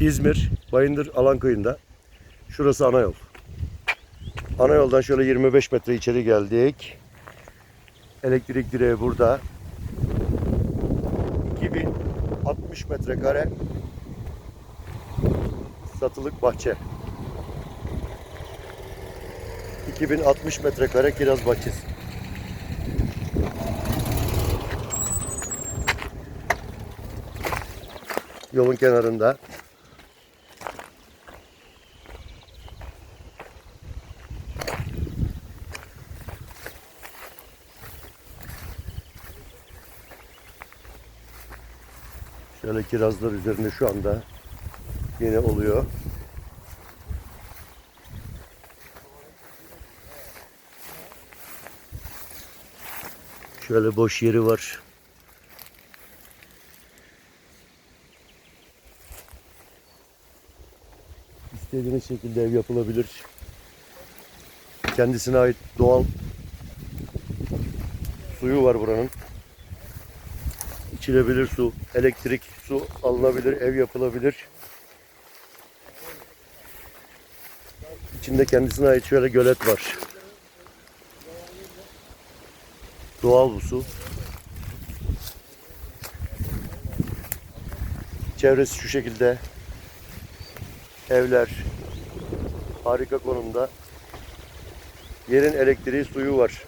İzmir, Bayındır Alanköy'ünde. Şurası ana yol. Ana yoldan şöyle 25 metre içeri geldik. Elektrik direği burada. 2060 metrekare satılık bahçe. 2060 metrekare kiraz bahçesi. Yolun kenarında. Şöyle kirazlar üzerinde şu anda yine oluyor. Şöyle boş yeri var. İstediğiniz şekilde ev yapılabilir. Kendisine ait doğal suyu var buranın. İçilebilir su, elektrik, su alınabilir, ev yapılabilir. İçinde kendisine ait şöyle gölet var. Doğal bu su. Çevresi şu şekilde. Evler harika konumda. Yerin elektriği, suyu var.